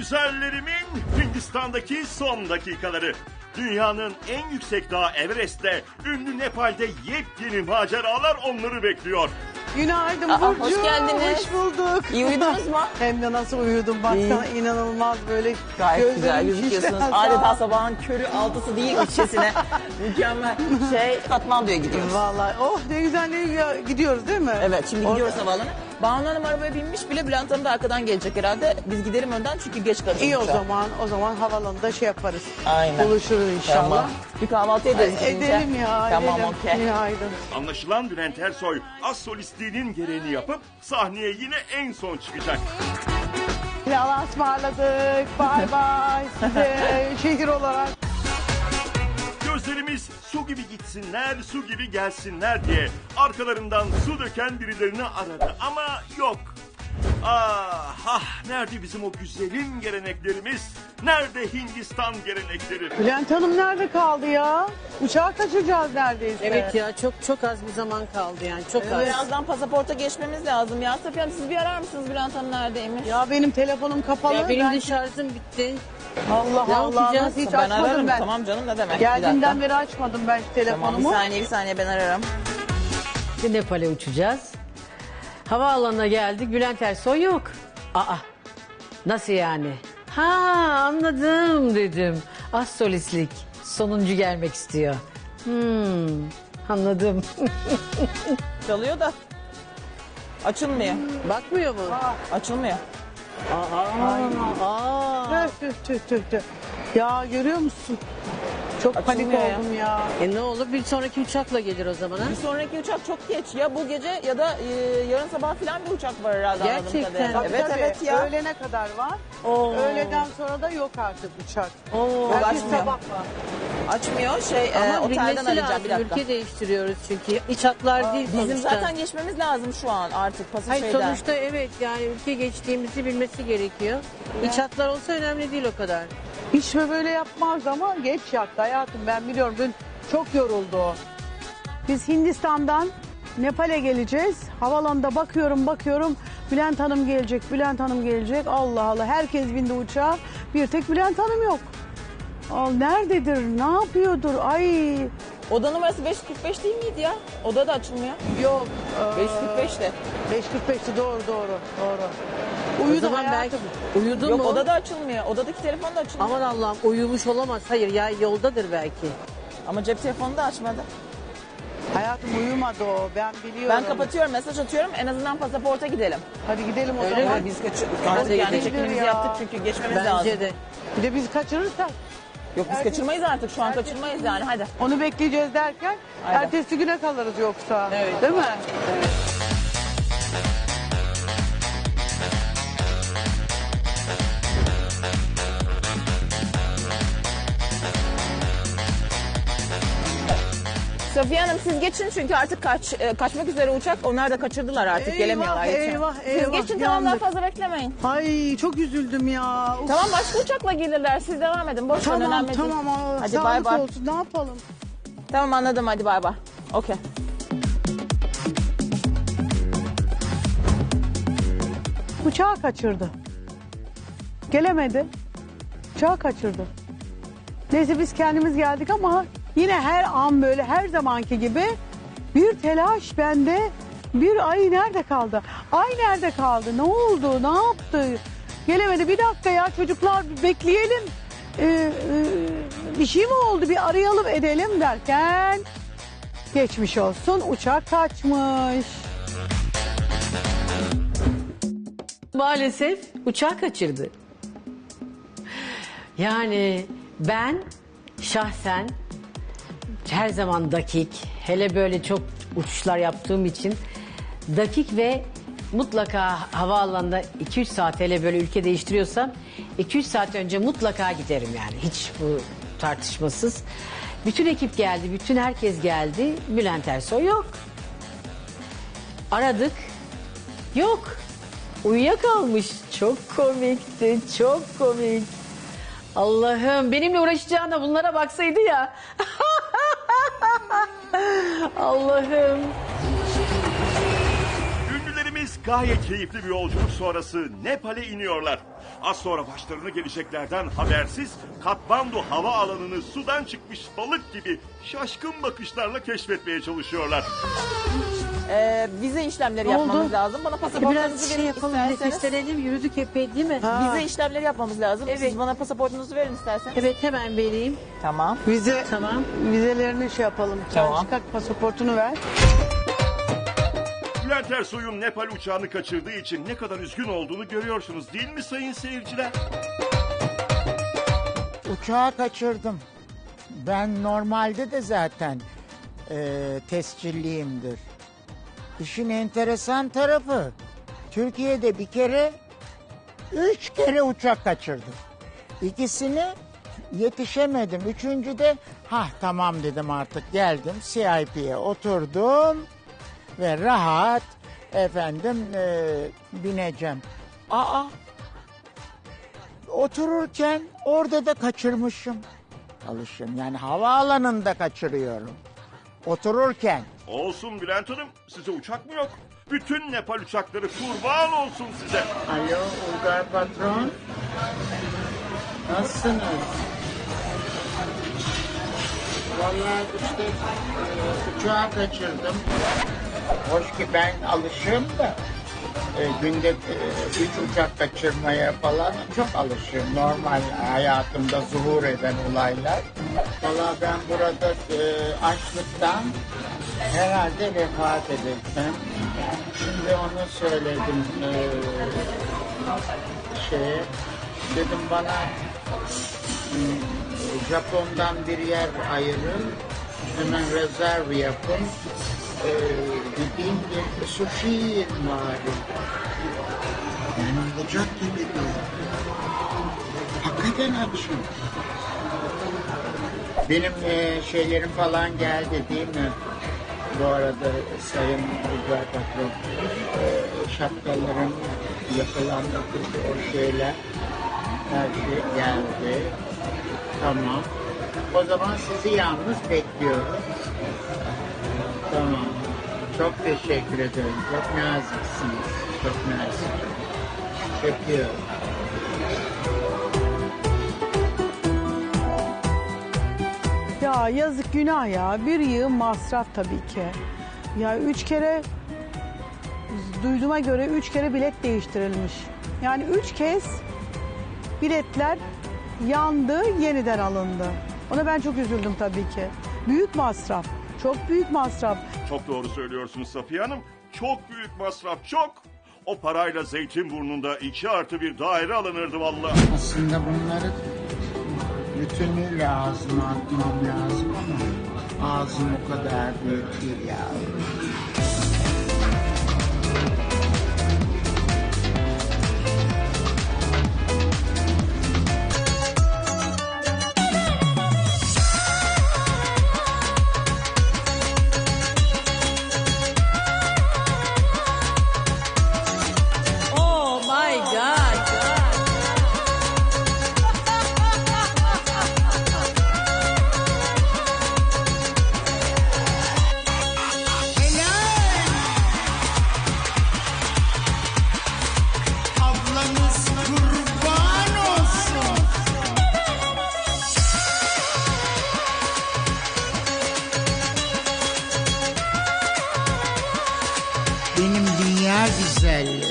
Güzellerimin Hindistan'daki son dakikaları. Dünyanın en yüksek dağı Everest'te, ünlü Nepal'de yepyeni maceralar onları bekliyor. Günaydın Aa, Burcu. hoş geldiniz. Hoş bulduk. İyi uyudunuz mu? Hem de nasıl uyudum baksana inanılmaz böyle Gayet güzel gözlerim gözüküyorsunuz. şişten Adeta sabahın körü altısı değil üçesine. Mükemmel. Şey Katmandu'ya gidiyoruz. Vallahi oh ne güzel ne güzel gidiyoruz değil mi? Evet şimdi Orada- gidiyoruz havaalanına. Banu Hanım arabaya binmiş bile Bülent Hanım da arkadan gelecek herhalde. Biz gidelim önden çünkü geç kalacağız. İyi o uçağa. zaman o zaman havalanında şey yaparız. Aynen. Buluşuruz inşallah. Tamam. Bir kahvaltı ederiz. gidince. Edelim ya Tamam edelim. okey. Günaydın. Anlaşılan Bülent Ersoy az solistliğinin gereğini yapıp sahneye yine en son çıkacak. Allah'a ısmarladık. Bay bay size şehir olarak. Gözlerimiz su gibi gitsinler, su gibi gelsinler diye arkalarından su döken birilerini aradı ama yok. Ah, ah nerede bizim o güzelim geleneklerimiz? Nerede Hindistan gelenekleri? Bülent Hanım nerede kaldı ya? Uçağı kaçıracağız neredeyse. Evet ya çok çok az bir zaman kaldı yani çok az. Birazdan pasaporta geçmemiz lazım. Ya Safiye Hanım siz bir arar mısınız Bülent Hanım neredeymiş? Ya benim telefonum kapalı. Ya benim Ben- de şarjım bitti. Allah Ne Allah yapacağız? nasıl hiç ben açmadım ararım. ben. Tamam canım ne demek. Bir Geldiğimden beri açmadım ben şu Tamam bir telefonumu. saniye bir saniye ben ararım. Şimdi Nepal'e uçacağız. Havaalanına geldik. Bülent Ersoy yok. Aa nasıl yani? Ha anladım dedim. Az solistlik. Sonuncu gelmek istiyor. Hmm, anladım. Çalıyor da. Açılmıyor. Bakmıyor mu? Açılmıyor. Aa. Tüh tüh tüh tüh tüh. Ya görüyor musun? Çok panik Açılmıyor ya. oldum ya. E ne olur bir sonraki uçakla gelir o zaman ha? Bir sonraki uçak çok geç. Ya bu gece ya da e, yarın sabah falan bir uçak var herhalde anladığım Gerçekten. kadarıyla. Tabii, Evet tabii. evet ya. Öğlene kadar var. Oo. Öğleden sonra da yok artık uçak. Oo. Belki açmıyor. sabah var. Açmıyor. Şey e, Ama otelden bilmesi arayacağım lazım. bir dakika. Ülke değiştiriyoruz çünkü. İç hatlar değil Bizim sonuçta. zaten geçmemiz lazım şu an artık pası Hayır şeyden. sonuçta evet yani ülke geçtiğimizi bilmesi gerekiyor. İç hatlar olsa önemli değil o kadar. Hiç böyle yapmaz ama geç yattı hayatım ben biliyorum. Dün çok yoruldu o. Biz Hindistan'dan Nepal'e geleceğiz. Havalanında bakıyorum bakıyorum. Bülent Hanım gelecek, Bülent Hanım gelecek. Allah Allah herkes bindi uçağa. Bir tek Bülent Hanım yok. Al nerededir? Ne yapıyordur? Ay Oda numarası 545 değil miydi ya? Oda da açılmıyor. yok. 545 de. 5.45'ti doğru doğru doğru. o Uyudu zaman belki hayatım. uyudu Yok mu? oda da açılmıyor. Odadaki telefon da açılmıyor. Aman Allah'ım uyumuş olamaz. Hayır ya yoldadır belki. Ama cep telefonu da açmadı. Hayatım uyumadı o ben biliyorum. Ben kapatıyorum mesaj atıyorum en azından pasaporta gidelim. Hadi gidelim o Öyle zaman. mi? Biz kaçırdık. Yani gidelim. çekimimizi Ya. yaptık çünkü geçmemiz lazım. Bence de. Bir de biz kaçırırsak Yok biz kaçırmayız artık şu an kaçırmayız yani hadi. onu bekleyeceğiz derken Aynen. ertesi güne kalırız yoksa. Evet. Değil mi? Safiye Hanım siz geçin çünkü artık kaç, e, kaçmak üzere uçak. Onlar da kaçırdılar artık Eyvah, gelemiyorlar. geçin. eyvah, Siz eyvah, geçin tamam daha yandık. fazla beklemeyin. Ay çok üzüldüm ya. Uf. Tamam başka uçakla gelirler siz devam edin. Boş verin Tamam önemli tamam. değil. aa, Hadi bay bay. olsun ne yapalım? Tamam anladım hadi bay bay. Okey. Uçağı kaçırdı. Gelemedi. Uçağı kaçırdı. Neyse biz kendimiz geldik ama yine her an böyle her zamanki gibi bir telaş bende. Bir ay nerede kaldı? Ay nerede kaldı? Ne oldu? Ne yaptı? Gelemedi. Bir dakika ya çocuklar bekleyelim. Ee, e, bir şey mi oldu? Bir arayalım edelim derken geçmiş olsun. Uçak kaçmış. Maalesef uçağı kaçırdı. Yani ben şahsen her zaman dakik, hele böyle çok uçuşlar yaptığım için dakik ve mutlaka havaalanında 2-3 saat hele böyle ülke değiştiriyorsam 2-3 saat önce mutlaka giderim yani hiç bu tartışmasız. Bütün ekip geldi, bütün herkes geldi. Bülent Ersoy yok. Aradık. Yok. Uyuyakalmış. Çok komikti. Çok komik. Allah'ım benimle uğraşacağına bunlara baksaydı ya. Allah'ım. Ünlülerimiz gayet keyifli bir yolculuk sonrası Nepal'e iniyorlar. Az sonra başlarına geleceklerden habersiz Katmandu hava alanını sudan çıkmış balık gibi şaşkın bakışlarla keşfetmeye çalışıyorlar. Ee, vize işlemleri Ne yapmamız oldu? lazım. Bana Hadi pasaportunuzu biraz şey verin yapalım, isterseniz. nefeslenelim. Yürüdük epey değil mi? Vize işlemleri yapmamız lazım. Evet. Siz bana pasaportunuzu verin isterseniz. Evet hemen vereyim. Tamam. Vize, Tamam. vizelerini şey yapalım. Tamam. Sen çıkart pasaportunu ver. Bülent Ersoy'un Nepal uçağını kaçırdığı için ne kadar üzgün olduğunu görüyorsunuz değil mi sayın seyirciler? Uçağı kaçırdım. Ben normalde de zaten e, tescilliyimdir. İşin enteresan tarafı Türkiye'de bir kere üç kere uçak kaçırdım. İkisini yetişemedim. Üçüncü de ha tamam dedim artık geldim CIP'ye oturdum ve rahat efendim e, bineceğim. Aa otururken orada da kaçırmışım. Alışım yani havaalanında kaçırıyorum. Otururken. Olsun Bülent Hanım size uçak mı yok? Bütün Nepal uçakları kurban olsun size. Alo Uygar patron. Nasılsınız? Vallahi işte e, uçağı kaçırdım. Hoş ki ben alışığım da e, günde e, üç uçak kaçırmaya falan çok alışığım. Normal hayatımda zuhur eden olaylar. Vallahi ben burada e, açlıktan herhalde vefat edeceğim. Şimdi onu söyledim e, şeye. Dedim bana hmm, Japon'dan bir yer ayırın. Hemen rezerv yapın. E, gideyim bir sushi yiyeyim bari. Yani olacak gibi değil. Hakikaten açım. Benim e, şeylerim falan geldi değil mi? Bu arada Sayın Uygar Patron, e, şapkalarım yapılan o şeyler her şey geldi. Tamam. O zaman sizi yalnız bekliyorum. Tamam. Çok teşekkür ederim. Çok naziksiniz. Çok nazik. Öpüyorum. Ya yazık günah ya. Bir yığın masraf tabii ki. Ya üç kere duyduğuma göre üç kere bilet değiştirilmiş. Yani üç kez biletler yandı, yeniden alındı. Ona ben çok üzüldüm tabii ki. Büyük masraf. Çok büyük masraf. Çok doğru söylüyorsunuz Safiye Hanım. Çok büyük masraf çok. O parayla Zeytinburnu'nda iki artı bir daire alınırdı vallahi. Aslında bunları bütünüyle ağzıma atmam lazım ama ağzım o kadar büyük değil ya. Gisele.